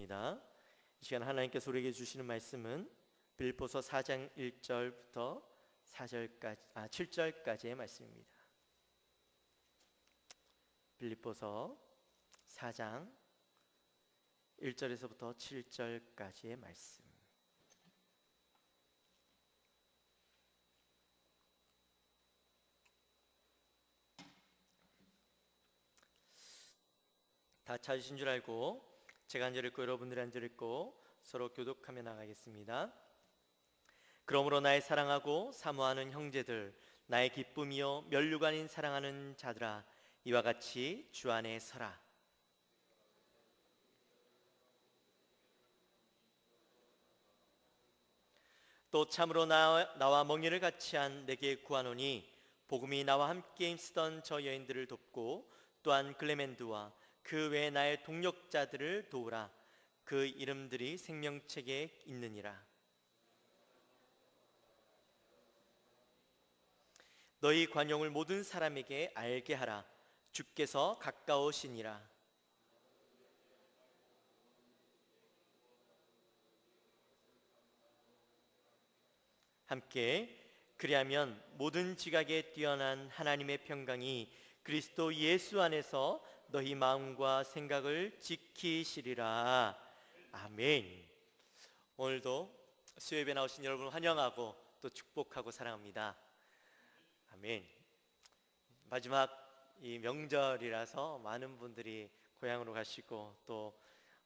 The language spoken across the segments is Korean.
입니다. 이 시간 하나님께서 우리에게 주시는 말씀은 빌보서 4장 1절부터 4절까지 아 7절까지의 말씀입니다. 빌립보서 4장 1절에서부터 7절까지의 말씀. 다 찾으신 줄 알고 제가 한 절 읽고 여러분들이 한 절 읽고 서로 교독하며 나가겠습니다. 그러므로 나의 사랑하고 사모하는 형제들 나의 기쁨이요 면류관인 사랑하는 자들아 이와 같이 주 안에 서라 또 참으로 나, 나와 멍에를 같이 한 내게 구하노니 복음이 나와 함께 힘쓰던 저 여인들을 돕고 또한 클레멘드와 그 외 나의 동력자들을 도우라. 그 이름들이 생명책에 있느니라. 너희 관용을 모든 사람에게 알게 하라. 주께서 가까우시니라. 함께 그리하면 모든 지각에 뛰어난 하나님의 평강이 그리스도 예수 안에서 너희 마음과 생각을 지키시리라. 아멘. 오늘도 수요예배 나오신 여러분 환영하고 또 축복하고 사랑합니다. 아멘. 마지막 이 명절이라서 많은 분들이 고향으로 가시고 또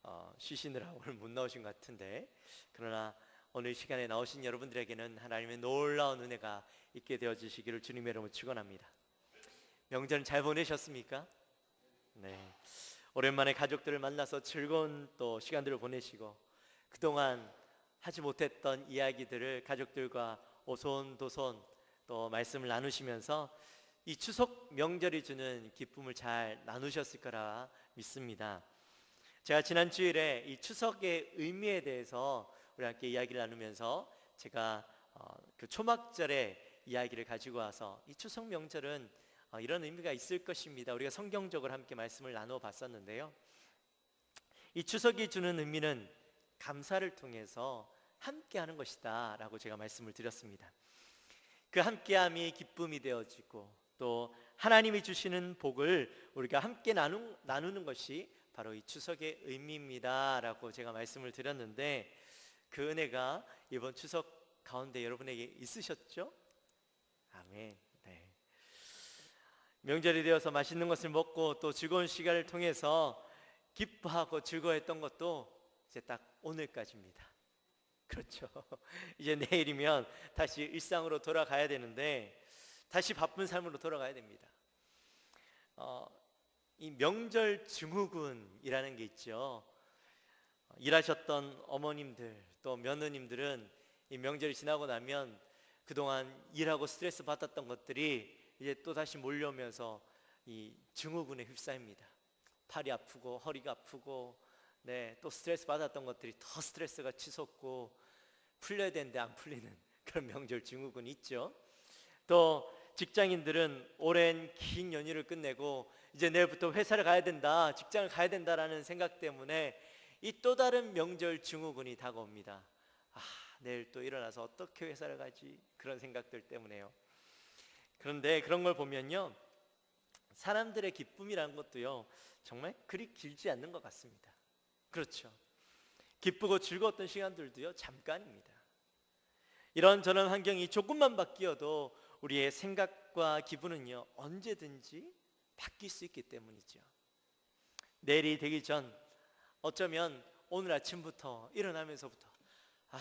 어, 쉬시느라 오늘 못 나오신 것 같은데 그러나 오늘 이 시간에 나오신 여러분들에게는 하나님의 놀라운 은혜가 있게 되어 주시기를 주님의 이름으로 축원합니다. 명절 잘 보내셨습니까? 네. 오랜만에 가족들을 만나서 즐거운 또 시간들을 보내시고 그동안 하지 못했던 이야기들을 가족들과 오손도손 또 말씀을 나누시면서 이 추석 명절이 주는 기쁨을 잘 나누셨을 거라 믿습니다. 제가 지난 주일에 이 추석의 의미에 대해서 우리 함께 이야기를 나누면서 제가 어, 그 초막절의 이야기를 가지고 와서 이 추석 명절은 어, 이런 의미가 있을 것입니다. 우리가 성경적으로 함께 말씀을 나누어 봤었는데요. 이 추석이 주는 의미는 감사를 통해서 함께 하는 것이다 라고 제가 말씀을 드렸습니다. 그 함께함이 기쁨이 되어지고 또 하나님이 주시는 복을 우리가 함께 나누, 나누는 것이 바로 이 추석의 의미입니다 라고 제가 말씀을 드렸는데 그 은혜가 이번 추석 가운데 여러분에게 있으셨죠? 아멘. 네. 명절이 되어서 맛있는 것을 먹고 또 즐거운 시간을 통해서 기뻐하고 즐거워했던 것도 이제 딱 오늘까지입니다. 그렇죠. 이제 내일이면 다시 일상으로 돌아가야 되는데 다시 바쁜 삶으로 돌아가야 됩니다. 어, 이 명절 증후군이라는 게 있죠. 어, 일하셨던 어머님들 또 며느님들은 이 명절이 지나고 나면 그동안 일하고 스트레스 받았던 것들이 이제 또 다시 몰려오면서 이 증후군에 휩싸입니다. 팔이 아프고 허리가 아프고 네, 또 스트레스 받았던 것들이 더 스트레스가 치솟고 풀려야 되는데 안 풀리는 그런 명절 증후군이 있죠. 또 직장인들은 오랜 긴 연휴를 끝내고 이제 내일부터 회사를 가야 된다, 직장을 가야 된다라는 생각 때문에 이 또 다른 명절 증후군이 다가옵니다. 아, 내일 또 일어나서 어떻게 회사를 가지? 그런 생각들 때문에요. 그런데 그런 걸 보면요. 사람들의 기쁨이라는 것도요. 정말 그리 길지 않는 것 같습니다. 그렇죠. 기쁘고 즐거웠던 시간들도요. 잠깐입니다. 이런 저런 환경이 조금만 바뀌어도 우리의 생각과 기분은요. 언제든지 바뀔 수 있기 때문이죠. 내일이 되기 전 어쩌면 오늘 아침부터 일어나면서부터 아,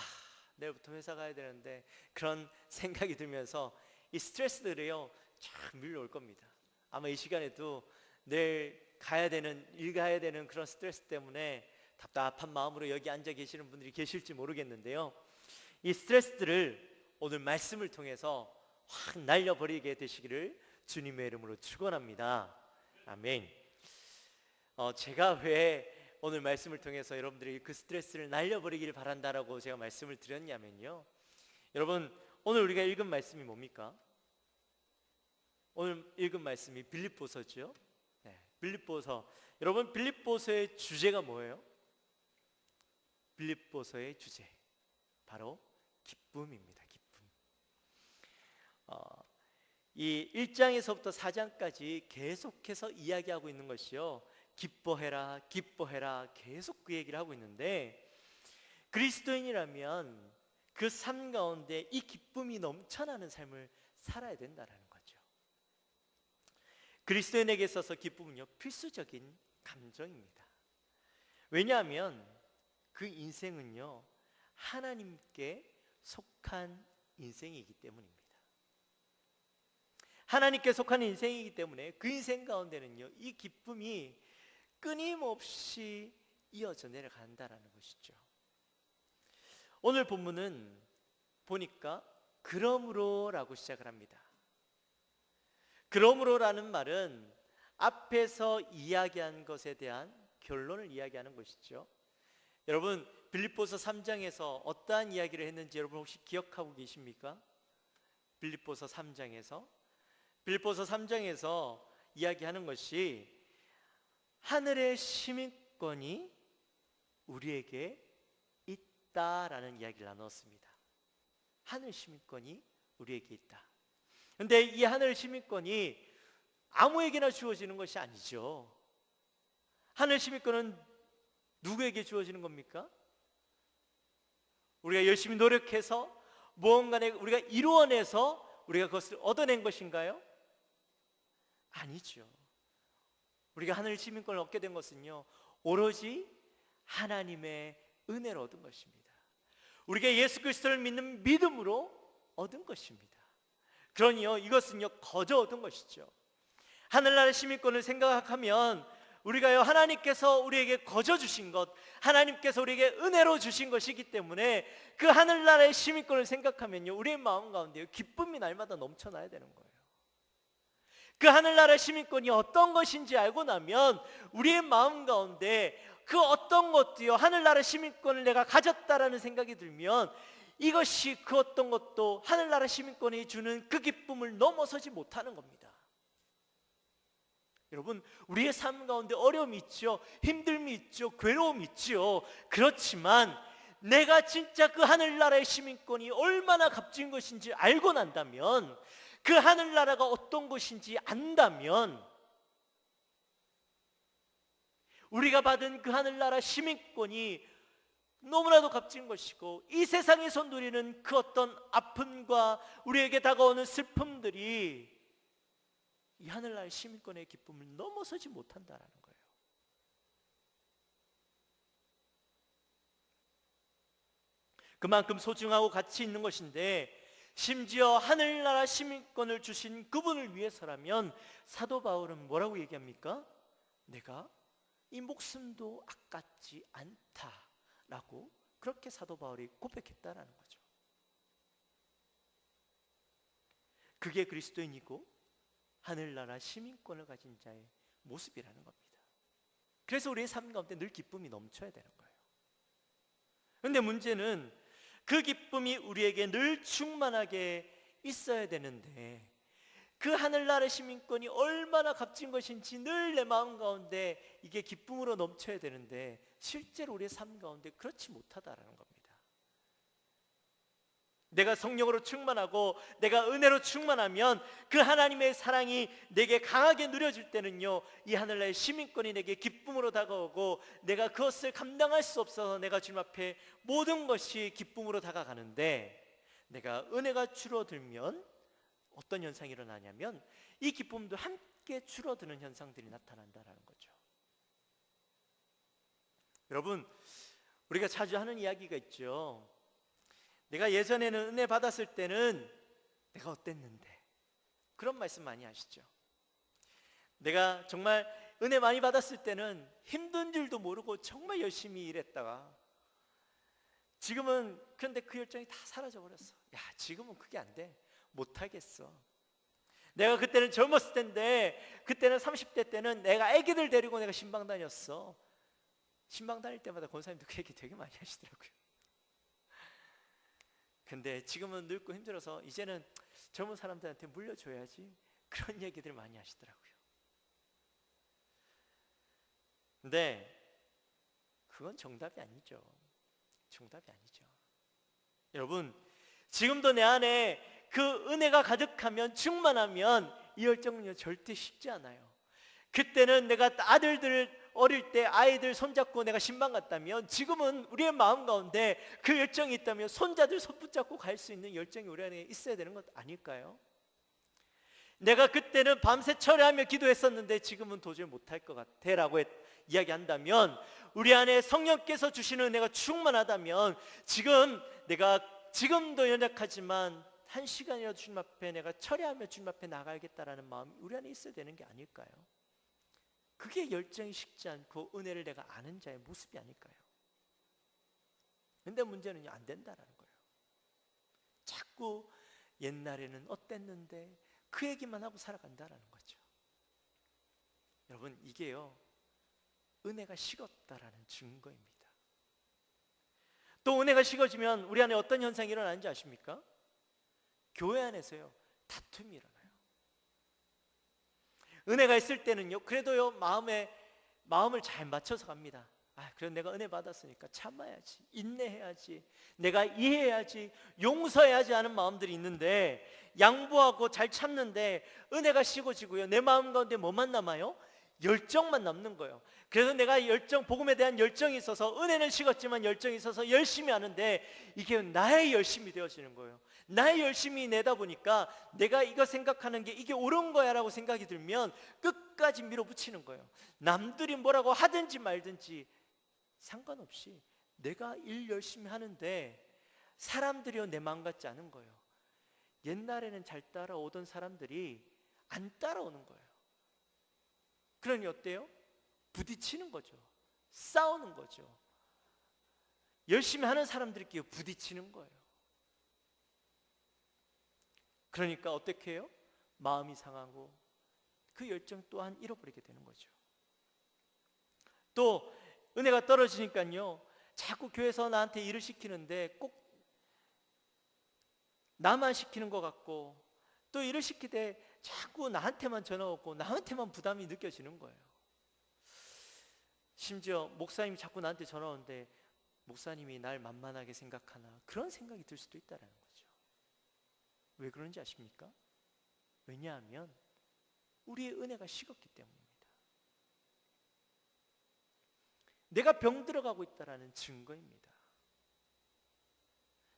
내일부터 회사 가야 되는데 그런 생각이 들면서 이 스트레스들이요. 쫙 밀려올 겁니다. 아마 이 시간에도 내일 가야 되는 일 가야 되는 그런 스트레스 때문에 답답한 마음으로 여기 앉아 계시는 분들이 계실지 모르겠는데요. 이 스트레스들을 오늘 말씀을 통해서 확 날려버리게 되시기를 주님의 이름으로 축원합니다. 아멘. 어, 제가 왜 오늘 말씀을 통해서 여러분들이 그 스트레스를 날려버리기를 바란다라고 제가 말씀을 드렸냐면요. 여러분 오늘 우리가 읽은 말씀이 뭡니까? 오늘 읽은 말씀이 빌립보서죠. 네, 빌립보서. 여러분 빌립보서의 주제가 뭐예요? 빌립보서의 주제 바로 기쁨입니다. 기쁨. 어, 이 1장에서부터 4장까지 계속해서 이야기하고 있는 것이요. 기뻐해라, 기뻐해라 계속 그 얘기를 하고 있는데 그리스도인이라면 그 삶 가운데 이 기쁨이 넘쳐나는 삶을 살아야 된다라는 거죠. 그리스도인에게 있어서 기쁨은요 필수적인 감정입니다. 왜냐하면 그 인생은요 하나님께 속한 인생이기 때문입니다. 하나님께 속한 인생이기 때문에 그 인생 가운데는요 이 기쁨이 끊임없이 이어져 내려간다라는 것이죠. 오늘 본문은 보니까 그러므로라고 시작을 합니다. 그러므로라는 말은 앞에서 이야기한 것에 대한 결론을 이야기하는 것이죠. 여러분 빌립보서 3장에서 어떠한 이야기를 했는지 여러분 혹시 기억하고 계십니까? 빌립보서 3장에서 빌립보서 3장에서 이야기하는 것이 하늘의 시민권이 우리에게 있다라는 이야기를 나눴습니다. 하늘 시민권이 우리에게 있다. 근데 이 하늘 시민권이 아무에게나 주어지는 것이 아니죠. 하늘 시민권은 누구에게 주어지는 겁니까? 우리가 열심히 노력해서 무언가에 우리가 이루어내서 우리가 그것을 얻어낸 것인가요? 아니죠. 우리가 하늘 시민권을 얻게 된 것은요, 오로지 하나님의 은혜로 얻은 것입니다. 우리가 예수 그리스도를 믿는 믿음으로 얻은 것입니다. 그러니요, 이것은요, 거저 얻은 것이죠. 하늘나라 시민권을 생각하면 우리가요 하나님께서 우리에게 거저 주신 것, 하나님께서 우리에게 은혜로 주신 것이기 때문에 그 하늘나라의 시민권을 생각하면요 우리의 마음 가운데 기쁨이 날마다 넘쳐나야 되는 거예요. 그 하늘나라 시민권이 어떤 것인지 알고 나면 우리의 마음 가운데 그 어떤 것도요 하늘나라 시민권을 내가 가졌다라는 생각이 들면 이것이 그 어떤 것도 하늘나라 시민권이 주는 그 기쁨을 넘어서지 못하는 겁니다. 여러분 우리의 삶 가운데 어려움이 있죠 힘듦이 있죠 괴로움이 있죠 그렇지만 내가 진짜 그 하늘나라의 시민권이 얼마나 값진 것인지 알고 난다면 그 하늘나라가 어떤 것인지 안다면 우리가 받은 그 하늘나라 시민권이 너무나도 값진 것이고 이 세상에서 누리는 그 어떤 아픔과 우리에게 다가오는 슬픔들이 이 하늘나라의 시민권의 기쁨을 넘어서지 못한다라는 거예요. 그만큼 소중하고 가치 있는 것인데 심지어 하늘나라 시민권을 주신 그분을 위해서라면 사도 바울은 뭐라고 얘기합니까? 내가 이 목숨도 아깝지 않다라고 그렇게 사도 바울이 고백했다라는 거죠. 그게 그리스도인이고 하늘나라 시민권을 가진 자의 모습이라는 겁니다. 그래서 우리의 삶 가운데 늘 기쁨이 넘쳐야 되는 거예요. 근데 문제는 그 기쁨이 우리에게 늘 충만하게 있어야 되는데 그 하늘나라 시민권이 얼마나 값진 것인지 늘 내 마음 가운데 이게 기쁨으로 넘쳐야 되는데 실제로 우리의 삶 가운데 그렇지 못하다라는 겁니다. 내가 성령으로 충만하고 내가 은혜로 충만하면 그 하나님의 사랑이 내게 강하게 누려질 때는요 이 하늘나라의 시민권이 내게 기쁨으로 다가오고 내가 그것을 감당할 수 없어서 내가 주님 앞에 모든 것이 기쁨으로 다가가는데 내가 은혜가 줄어들면 어떤 현상이 일어나냐면 이 기쁨도 함께 줄어드는 현상들이 나타난다라는 거죠. 여러분 우리가 자주 하는 이야기가 있죠. 내가 예전에는 은혜 받았을 때는 내가 어땠는데 그런 말씀 많이 하시죠. 내가 정말 은혜 많이 받았을 때는 힘든 줄도 모르고 정말 열심히 일했다가 지금은 그런데 그 열정이 다 사라져 버렸어. 야, 지금은 그게 안 돼. 못 하겠어. 내가 그때는 젊었을 텐데 그때는 30대 때는 내가 아기들 데리고 내가 신방 다녔어. 신방 다닐 때마다 권사님도 그 얘기 되게 많이 하시더라고요. 근데 지금은 늙고 힘들어서 이제는 젊은 사람들한테 물려줘야지 그런 얘기들 많이 하시더라고요. 근데 그건 정답이 아니죠. 정답이 아니죠. 여러분, 지금도 내 안에 그 은혜가 가득하면 충만하면 이 열정은요 절대 식지 않아요. 그때는 내가 아들들 어릴 때 아이들 손잡고 내가 신방 갔다면 지금은 우리의 마음 가운데 그 열정이 있다면 손자들 손 붙잡고 갈 수 있는 열정이 우리 안에 있어야 되는 것 아닐까요? 내가 그때는 밤새 철회하며 기도했었는데 지금은 도저히 못할 것 같아 라고 했- 이야기한다면 우리 안에 성령께서 주시는 은혜가 충만하다면 지금 내가 지금도 연약하지만 한 시간이라도 주님 앞에 내가 철회하며 주님 앞에 나가야겠다라는 마음이 우리 안에 있어야 되는 게 아닐까요? 그게 열정이 식지 않고 은혜를 내가 아는 자의 모습이 아닐까요? 근데 문제는 안 된다라는 거예요. 자꾸 옛날에는 어땠는데 그 얘기만 하고 살아간다라는 거죠. 여러분 이게요 은혜가 식었다라는 증거입니다. 또 은혜가 식어지면 우리 안에 어떤 현상이 일어나는지 아십니까? 교회 안에서요 다툼이 일어나요. 은혜가 있을 때는요 그래도요 마음에 마음을 잘 맞춰서 갑니다. 아, 그래 내가 은혜 받았으니까 참아야지, 인내해야지, 내가 이해해야지, 용서해야지 하는 마음들이 있는데 양보하고 잘 참는데 은혜가 식어지고요. 내 마음 가운데 뭐만 남아요? 열정만 남는 거예요. 그래서 내가 열정, 복음에 대한 열정이 있어서 은혜는 식었지만 열정이 있어서 열심히 하는데 이게 나의 열심이 되어지는 거예요. 나의 열심이 내다 보니까 내가 이거 생각하는 게 이게 옳은 거야 라고 생각이 들면 끝까지 밀어붙이는 거예요. 남들이 뭐라고 하든지 말든지 상관없이 내가 일 열심히 하는데 사람들이요 내 마음 같지 않은 거예요. 옛날에는 잘 따라오던 사람들이 안 따라오는 거예요. 그러니 어때요? 부딪히는 거죠. 싸우는 거죠. 열심히 하는 사람들끼리 부딪히는 거예요. 그러니까 어떻게 해요? 마음이 상하고 그 열정 또한 잃어버리게 되는 거죠. 또 은혜가 떨어지니까요. 자꾸 교회에서 나한테 일을 시키는데 꼭 나만 시키는 것 같고 또 일을 시키되 자꾸 나한테만 전화 오고 나한테만 부담이 느껴지는 거예요. 심지어 목사님이 자꾸 나한테 전화 오는데 목사님이 날 만만하게 생각하나 그런 생각이 들 수도 있다라는. 왜 그런지 아십니까? 왜냐하면 우리의 은혜가 식었기 때문입니다. 내가 병 들어가고 있다라는 증거입니다.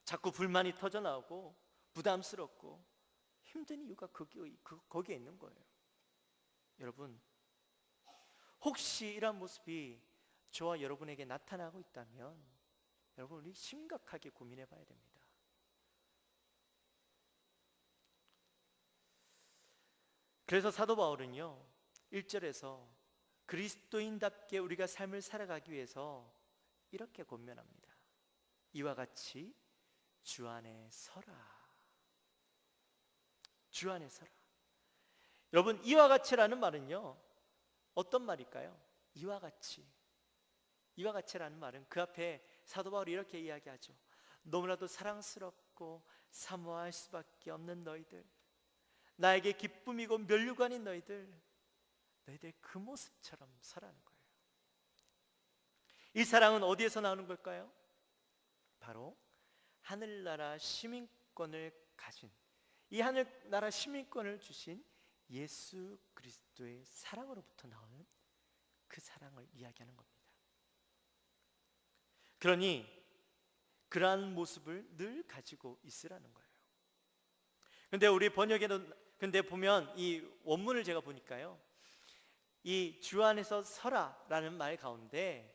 자꾸 불만이 터져 나오고 부담스럽고 힘든 이유가 거기, 그, 거기에 있는 거예요. 여러분, 혹시 이런 모습이 저와 여러분에게 나타나고 있다면 여러분 우리 심각하게 고민해 봐야 됩니다. 그래서 사도 바울은요. 1절에서 그리스도인답게 우리가 삶을 살아가기 위해서 이렇게 권면합니다. 이와 같이 주 안에 서라. 주 안에 서라. 여러분 이와 같이라는 말은요. 어떤 말일까요? 이와 같이. 이와 같이라는 말은 그 앞에 사도 바울이 이렇게 이야기하죠. 너무나도 사랑스럽고 사모할 수밖에 없는 너희들. 나에게 기쁨이고 멸류관인 너희들. 너희들 그 모습처럼 서라는 거예요. 이 사랑은 어디에서 나오는 걸까요? 바로 하늘나라 시민권을 가진 이 하늘나라 시민권을 주신 예수 그리스도의 사랑으로부터 나오는 그 사랑을 이야기하는 겁니다. 그러니 그러한 모습을 늘 가지고 있으라는 거예요. 근데 우리 번역에는 근데 보면 이 원문을 제가 보니까요. 이 주 안에서 서라라는 말 가운데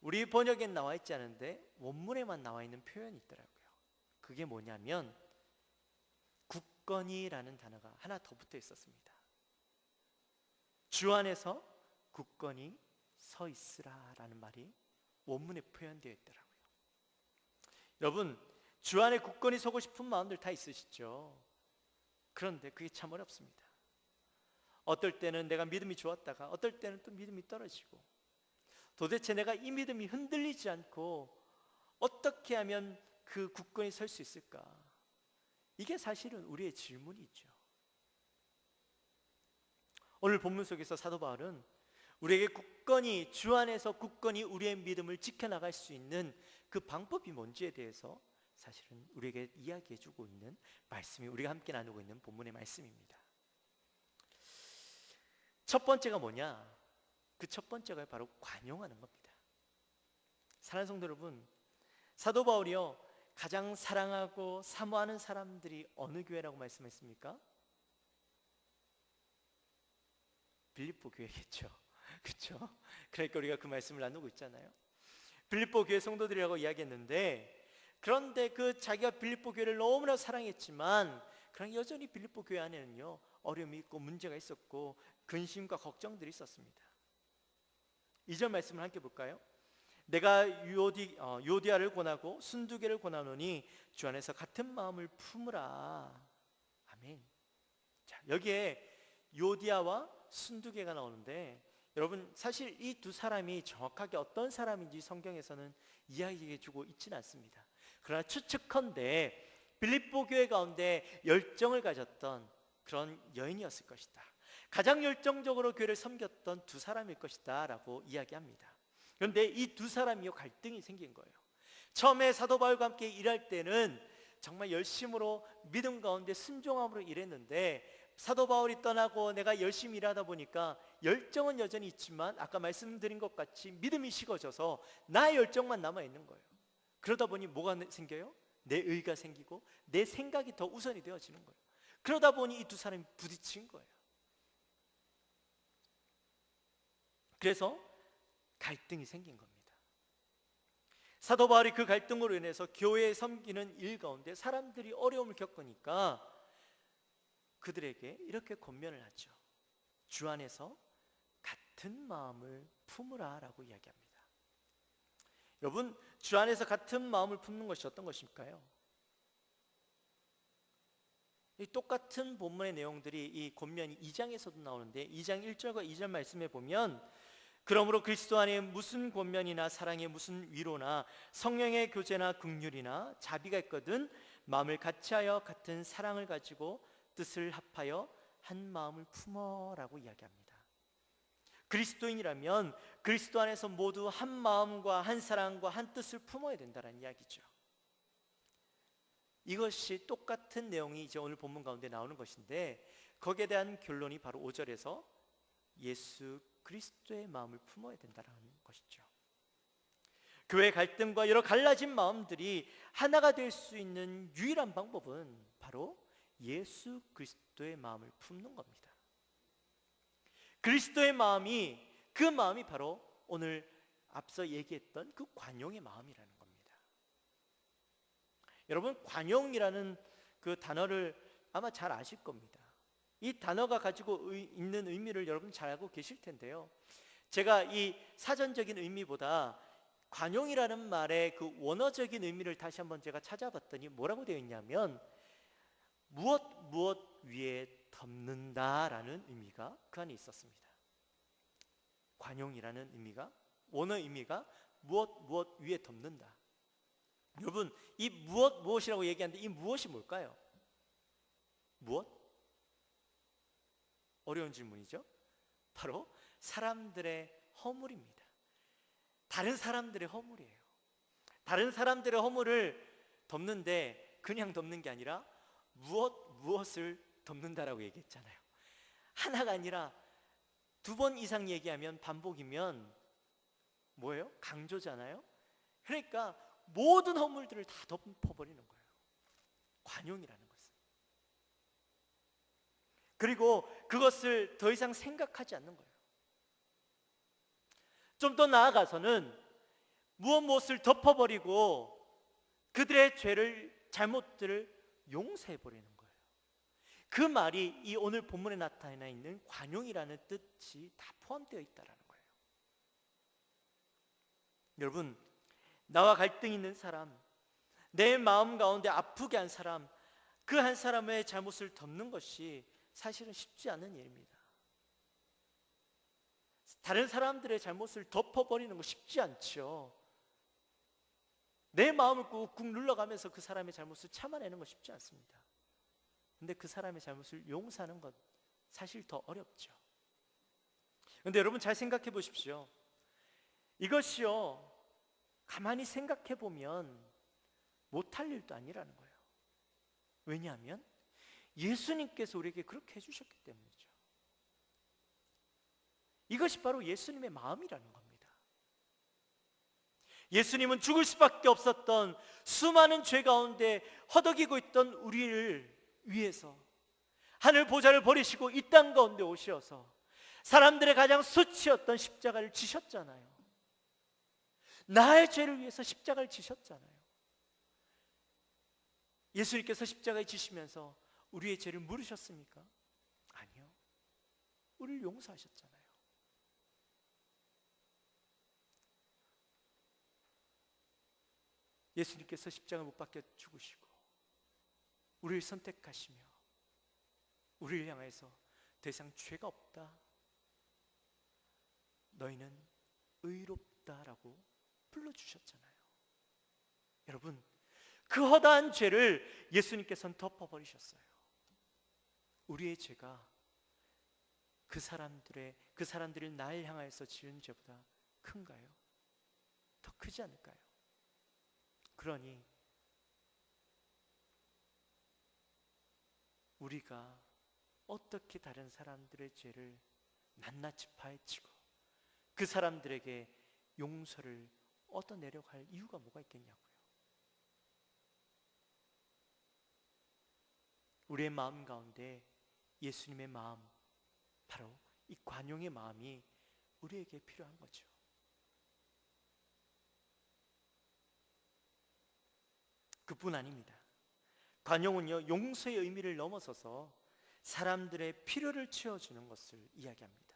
우리 번역엔 나와 있지 않은데 원문에만 나와 있는 표현이 있더라고요. 그게 뭐냐면 굳건히라는 단어가 하나 더 붙어 있었습니다. 주 안에서 굳건히 서 있으라라는 말이 원문에 표현되어 있더라고요. 여러분, 주 안에 굳건히 서고 싶은 마음들 다 있으시죠? 그런데 그게 참 어렵습니다. 어떨 때는 내가 믿음이 좋았다가 어떨 때는 또 믿음이 떨어지고 도대체 내가 이 믿음이 흔들리지 않고 어떻게 하면 그 굳건히 설 수 있을까? 이게 사실은 우리의 질문이죠. 오늘 본문 속에서 사도 바울은 우리에게 굳건히 주 안에서 굳건히 우리의 믿음을 지켜나갈 수 있는 그 방법이 뭔지에 대해서 사실은 우리에게 이야기해 주고 있는 말씀이 우리가 함께 나누고 있는 본문의 말씀입니다. 첫 번째가 뭐냐? 그 첫 번째가 바로 관용하는 겁니다. 사랑하는 성도 여러분, 사도 바울이요 가장 사랑하고 사모하는 사람들이 어느 교회라고 말씀했습니까? 빌립보 교회겠죠. 그렇죠? 그러니까 우리가 그 말씀을 나누고 있잖아요. 빌립보 교회 성도들이라고 이야기했는데 그런데 그 자기가 빌립보 교회를 너무나 사랑했지만 그런 여전히 빌립보 교회 안에는요 어려움이 있고 문제가 있었고 근심과 걱정들이 있었습니다. 이절 말씀을 함께 볼까요? 내가 요디 어, 요디아를 권하고 순두개를 권하노니 주 안에서 같은 마음을 품으라. 아멘. 자 여기에 요디아와 순두개가 나오는데 여러분 사실 이 두 사람이 정확하게 어떤 사람인지 성경에서는 이야기해 주고 있지는 않습니다. 그러나 추측컨대 빌립보 교회 가운데 열정을 가졌던 그런 여인이었을 것이다. 가장 열정적으로 교회를 섬겼던 두 사람일 것이다 라고 이야기합니다. 그런데 이 두 사람이요 갈등이 생긴 거예요. 처음에 사도 바울과 함께 일할 때는 정말 열심으로 믿음 가운데 순종함으로 일했는데 사도 바울이 떠나고 내가 열심히 일하다 보니까 열정은 여전히 있지만 아까 말씀드린 것 같이 믿음이 식어져서 나의 열정만 남아 있는 거예요. 그러다 보니 뭐가 생겨요? 내 의가 생기고 내 생각이 더 우선이 되어지는 거예요. 그러다 보니 이 두 사람이 부딪힌 거예요. 그래서 갈등이 생긴 겁니다. 사도 바울이 그 갈등으로 인해서 교회에 섬기는 일 가운데 사람들이 어려움을 겪으니까 그들에게 이렇게 권면을 하죠. 주 안에서 같은 마음을 품으라라고 이야기합니다. 여러분, 주 안에서 같은 마음을 품는 것이 어떤 것일까요? 이 똑같은 본문의 내용들이 이 권면 2장에서도 나오는데 2장 1절과 2절 말씀에 보면 그러므로 그리스도 안에 무슨 권면이나 사랑의 무슨 위로나 성령의 교제나 긍휼이나 자비가 있거든 마음을 같이하여 같은 사랑을 가지고 뜻을 합하여 한 마음을 품어라고 이야기합니다. 그리스도인이라면 그리스도 안에서 모두 한 마음과 한 사랑과 한 뜻을 품어야 된다는 이야기죠. 이것이 똑같은 내용이 이제 오늘 본문 가운데 나오는 것인데 거기에 대한 결론이 바로 5절에서 예수 그리스도의 마음을 품어야 된다는 것이죠. 교회 갈등과 여러 갈라진 마음들이 하나가 될 수 있는 유일한 방법은 바로 예수 그리스도의 마음을 품는 겁니다. 그리스도의 마음이 그 마음이 바로 오늘 앞서 얘기했던 그 관용의 마음이라는 겁니다. 여러분 관용이라는 그 단어를 아마 잘 아실 겁니다. 이 단어가 가지고 있는 의미를 여러분 잘 알고 계실 텐데요. 제가 이 사전적인 의미보다 관용이라는 말의 그 원어적인 의미를 다시 한번 제가 찾아봤더니 뭐라고 되어 있냐면 무엇 무엇 위에 덮는다라는 의미가 그 안에 있었습니다. 관용이라는 의미가 원어 의미가 무엇 무엇 위에 덮는다. 여러분 이 무엇 무엇이라고 얘기하는데 이 무엇이 뭘까요? 무엇? 어려운 질문이죠. 바로 사람들의 허물입니다. 다른 사람들의 허물이에요. 다른 사람들의 허물을 덮는데 그냥 덮는 게 아니라 무엇 무엇을 덮는다라고 얘기했잖아요. 하나가 아니라 두 번 이상 얘기하면 반복이면 뭐예요? 강조잖아요. 그러니까 모든 허물들을 다 덮어버리는 거예요. 관용이라는 것은. 그리고 그것을 더 이상 생각하지 않는 거예요. 좀 더 나아가서는 무엇 무엇을 덮어버리고 그들의 죄를 잘못들을 용서해 버리는 거예요. 그 말이 이 오늘 본문에 나타나 있는 관용이라는 뜻이 다 포함되어 있다라는 거예요. 여러분, 나와 갈등 있는 사람, 내 마음 가운데 아프게 한 사람, 그 한 사람의 잘못을 덮는 것이 사실은 쉽지 않은 일입니다. 다른 사람들의 잘못을 덮어버리는 거 쉽지 않죠. 내 마음을 꾹꾹 눌러가면서 그 사람의 잘못을 참아내는 거 쉽지 않습니다. 근데 그 사람의 잘못을 용서하는 것 사실 더 어렵죠. 근데 여러분 잘 생각해 보십시오. 이것이요. 가만히 생각해 보면 못할 일도 아니라는 거예요. 왜냐하면 예수님께서 우리에게 그렇게 해주셨기 때문이죠. 이것이 바로 예수님의 마음이라는 겁니다. 예수님은 죽을 수밖에 없었던 수많은 죄 가운데 허덕이고 있던 우리를 위해서 하늘 보좌를 버리시고 이 땅 가운데 오셔서 사람들의 가장 수치였던 십자가를 지셨잖아요. 나의 죄를 위해서 십자가를 지셨잖아요. 예수님께서 십자가에 지시면서 우리의 죄를 물으셨습니까? 아니요. 우리를 용서하셨잖아요. 예수님께서 십자가 못 박혀 죽으시고 우리를 선택하시며 우리를 향해서 더 이상 죄가 없다. 너희는 의롭다라고 불러주셨잖아요. 여러분, 그 허다한 죄를 예수님께서는 덮어버리셨어요. 우리의 죄가 그 사람들의 그 사람들이 날 향하여서 지은 죄보다 큰가요? 더 크지 않을까요? 그러니 우리가 어떻게 다른 사람들의 죄를 낱낱이 파헤치고 그 사람들에게 용서를 얻어내려고 할 이유가 뭐가 있겠냐고요. 우리의 마음 가운데 예수님의 마음, 바로 이 관용의 마음이 우리에게 필요한 거죠. 그뿐 아닙니다. 관용은요, 용서의 의미를 넘어서서 사람들의 필요를 채워주는 것을 이야기합니다.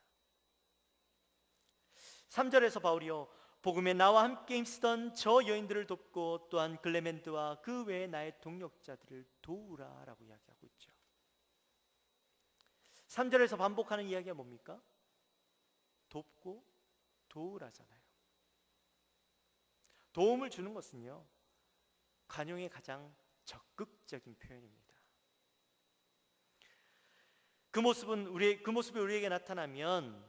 3절에서 바울이요, 복음에 나와 함께 힘쓰던 저 여인들을 돕고 또한 글레멘드와 그 외의 나의 동력자들을 도우라 라고 이야기하고 있죠. 3절에서 반복하는 이야기가 뭡니까? 돕고 도우라잖아요. 도움을 주는 것은요. 관용의 가장 적극적인 표현입니다. 그 모습은 우리 그 모습이 우리에게 나타나면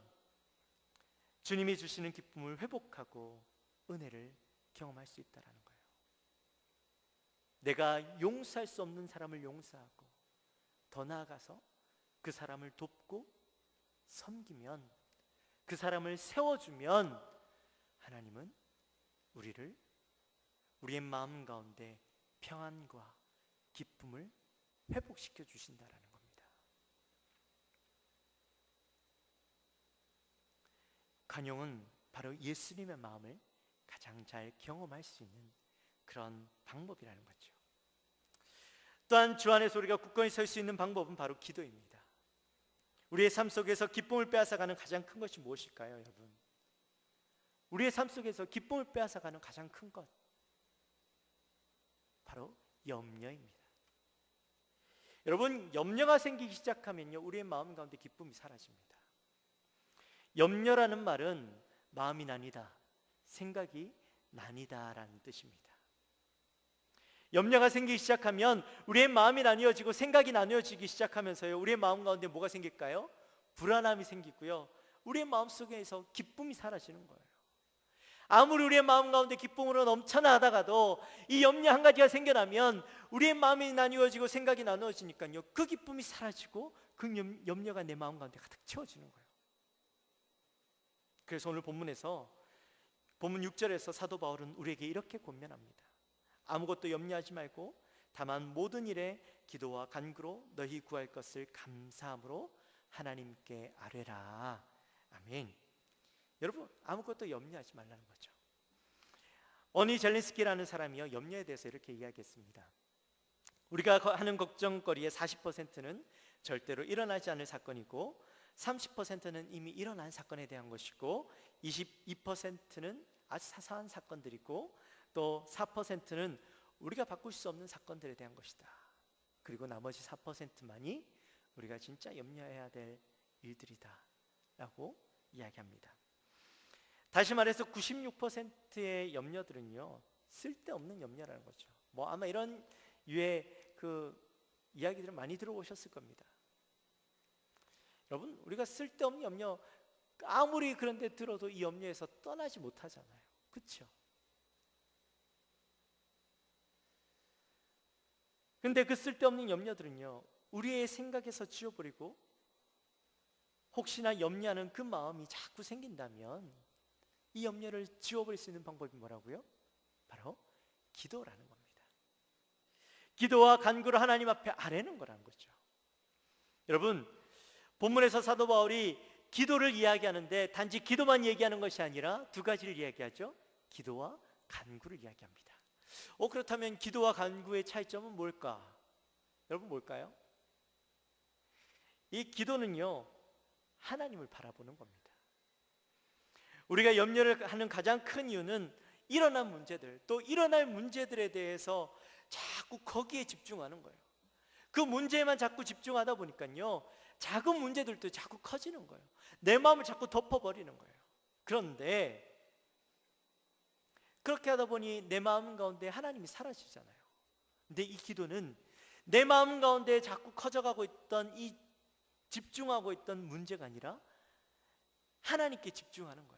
주님이 주시는 기쁨을 회복하고 은혜를 경험할 수 있다라는 거예요. 내가 용서할 수 없는 사람을 용서하고 더 나아가서 그 사람을 돕고 섬기면 그 사람을 세워주면 하나님은 우리를 우리의 마음 가운데 평안과 기쁨을 회복시켜 주신다라는 겁니다. 간용은 바로 예수님의 마음을 가장 잘 경험할 수 있는 그런 방법이라는 거죠. 또한 주 안에서 우리가 굳건히 설 수 있는 방법은 바로 기도입니다. 우리의 삶 속에서 기쁨을 빼앗아가는 가장 큰 것이 무엇일까요, 여러분? 우리의 삶 속에서 기쁨을 빼앗아가는 가장 큰 것, 바로 염려입니다. 여러분, 염려가 생기기 시작하면요, 우리의 마음 가운데 기쁨이 사라집니다. 염려라는 말은 마음이 나니다, 생각이 나니다라는 뜻입니다. 염려가 생기기 시작하면 우리의 마음이 나뉘어지고 생각이 나뉘어지기 시작하면서요. 우리의 마음 가운데 뭐가 생길까요? 불안함이 생기고요. 우리의 마음 속에서 기쁨이 사라지는 거예요. 아무리 우리의 마음 가운데 기쁨으로 넘쳐나 하다가도 이 염려 한 가지가 생겨나면 우리의 마음이 나뉘어지고 생각이 나누어지니까요. 그 기쁨이 사라지고 그 염려가 내 마음 가운데 가득 채워지는 거예요. 그래서 오늘 본문에서 본문 6절에서 사도 바울은 우리에게 이렇게 권면합니다. 아무것도 염려하지 말고 다만 모든 일에 기도와 간구로 너희 구할 것을 감사함으로 하나님께 아뢰라. 아멘. 여러분 아무것도 염려하지 말라는 거죠. 어니 젤린스키라는 사람이요 염려에 대해서 이렇게 이야기했습니다. 우리가 하는 걱정거리의 40%는 절대로 일어나지 않을 사건이고 30%는 이미 일어난 사건에 대한 것이고 22%는 아주 사소한 사건들이고 또 4%는 우리가 바꿀 수 없는 사건들에 대한 것이다. 그리고 나머지 4%만이 우리가 진짜 염려해야 될 일들이다 라고 이야기합니다. 다시 말해서 96%의 염려들은요 쓸데없는 염려라는 거죠. 뭐 아마 이런 유의 그 이야기들을 많이 들어보셨을 겁니다. 여러분 우리가 쓸데없는 염려 아무리 그런데 들어도 이 염려에서 떠나지 못하잖아요. 그렇죠? 근데 그 쓸데없는 염려들은요. 우리의 생각에서 지워버리고 혹시나 염려하는 그 마음이 자꾸 생긴다면 이 염려를 지워버릴 수 있는 방법이 뭐라고요? 바로 기도라는 겁니다. 기도와 간구를 하나님 앞에 아뢰는 거라는 거죠. 여러분, 본문에서 사도 바울이 기도를 이야기하는데 단지 기도만 얘기하는 것이 아니라 두 가지를 이야기하죠. 기도와 간구를 이야기합니다. 어 그렇다면 기도와 간구의 차이점은 뭘까? 여러분 뭘까요? 이 기도는요. 하나님을 바라보는 겁니다. 우리가 염려를 하는 가장 큰 이유는 일어난 문제들, 또 일어날 문제들에 대해서 자꾸 거기에 집중하는 거예요. 그 문제에만 자꾸 집중하다 보니까요. 작은 문제들도 자꾸 커지는 거예요. 내 마음을 자꾸 덮어버리는 거예요. 그런데 그렇게 하다 보니 내 마음 가운데 하나님이 사라지잖아요. 근데 이 기도는 내 마음 가운데 자꾸 커져가고 있던 이 집중하고 있던 문제가 아니라 하나님께 집중하는 거예요.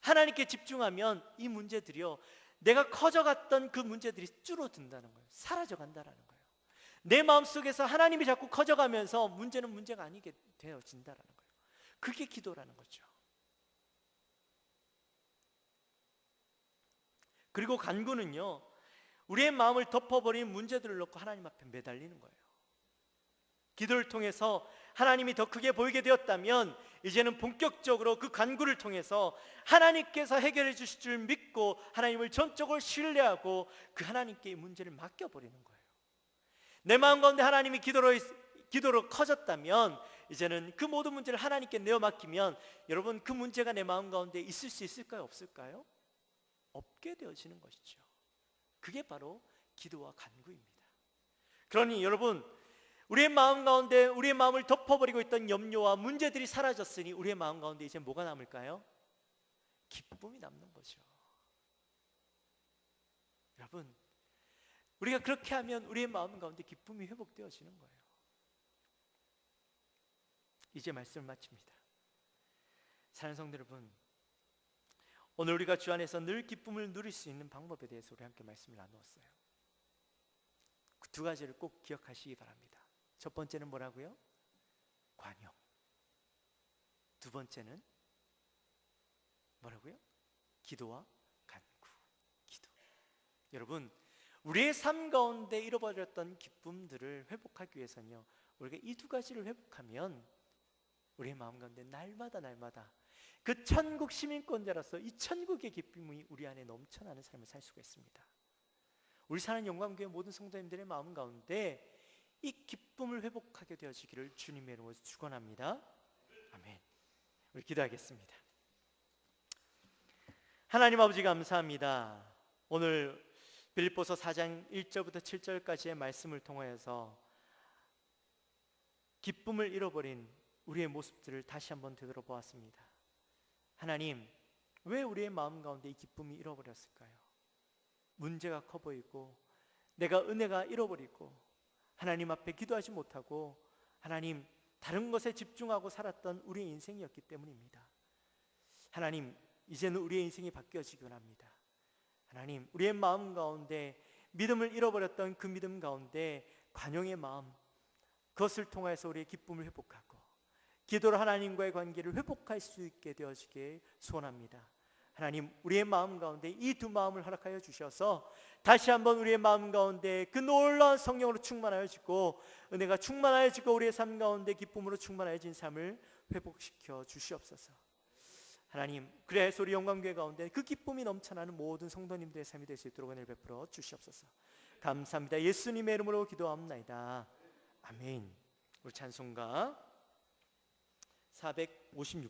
하나님께 집중하면 이 문제들이요. 내가 커져갔던 그 문제들이 줄어든다는 거예요. 사라져 간다라는 거예요. 내 마음속에서 하나님이 자꾸 커져가면서 문제는 문제가 아니게 되어진다라는 거예요. 그게 기도라는 거죠. 그리고 간구는요. 우리의 마음을 덮어버린 문제들을 놓고 하나님 앞에 매달리는 거예요. 기도를 통해서 하나님이 더 크게 보이게 되었다면 이제는 본격적으로 그 간구를 통해서 하나님께서 해결해 주실 줄 믿고 하나님을 전적으로 신뢰하고 그 하나님께 이 문제를 맡겨 버리는 거예요. 내 마음 가운데 하나님이 기도로 기도로 커졌다면 이제는 그 모든 문제를 하나님께 내어 맡기면 여러분 그 문제가 내 마음 가운데 있을 수 있을까요? 없을까요? 없게 되어지는 것이죠. 그게 바로 기도와 간구입니다. 그러니 여러분 우리의 마음 가운데 우리의 마음을 덮어버리고 있던 염려와 문제들이 사라졌으니 우리의 마음 가운데 이제 뭐가 남을까요? 기쁨이 남는 거죠. 여러분, 우리가 그렇게 하면 우리의 마음 가운데 기쁨이 회복되어지는 거예요. 이제 말씀을 마칩니다. 사랑하는 성도 여러분, 오늘 우리가 주 안에서 늘 기쁨을 누릴 수 있는 방법에 대해서 우리 함께 말씀을 나누었어요. 그 두 가지를 꼭 기억하시기 바랍니다. 첫 번째는 뭐라고요? 관용. 두 번째는 뭐라고요? 기도와 간구. 기도. 여러분, 우리의 삶 가운데 잃어버렸던 기쁨들을 회복하기 위해서는요. 우리가 이 두 가지를 회복하면 우리의 마음 가운데 날마다 날마다 그 천국 시민권자로서 이 천국의 기쁨이 우리 안에 넘쳐나는 삶을 살 수가 있습니다. 우리 사는 영광교회 모든 성도님들의 마음 가운데 이 기쁨을 회복하게 되어지기를 주님의 이름으로 축원합니다. 아멘. 우리 기도하겠습니다. 하나님 아버지 감사합니다. 오늘 빌립보서 4장 1절부터 7절까지의 말씀을 통하여서 기쁨을 잃어버린 우리의 모습들을 다시 한번 되돌아보았습니다. 하나님, 왜 우리의 마음 가운데 이 기쁨이 잃어버렸을까요? 문제가 커 보이고 내가 은혜가 잃어버리고 하나님 앞에 기도하지 못하고 하나님 다른 것에 집중하고 살았던 우리의 인생이었기 때문입니다. 하나님, 이제는 우리의 인생이 바뀌어지기 원합니다. 하나님, 우리의 마음 가운데 믿음을 잃어버렸던 그 믿음 가운데 관용의 마음, 그것을 통해서 우리의 기쁨을 회복하고 기도로 하나님과의 관계를 회복할 수 있게 되어지게 소원합니다. 하나님, 우리의 마음 가운데 이 두 마음을 허락하여 주셔서 다시 한번 우리의 마음 가운데 그 놀라운 성령으로 충만하여 지고 은혜가 충만하여 지고 우리의 삶 가운데 기쁨으로 충만하여 진 삶을 회복시켜 주시옵소서. 하나님, 그래서 우리 영광교회 가운데 그 기쁨이 넘쳐나는 모든 성도님들의 삶이 될 수 있도록 은혜를 베풀어 주시옵소서. 감사합니다. 예수님의 이름으로 기도합나이다. 아멘. 우리 찬송가 456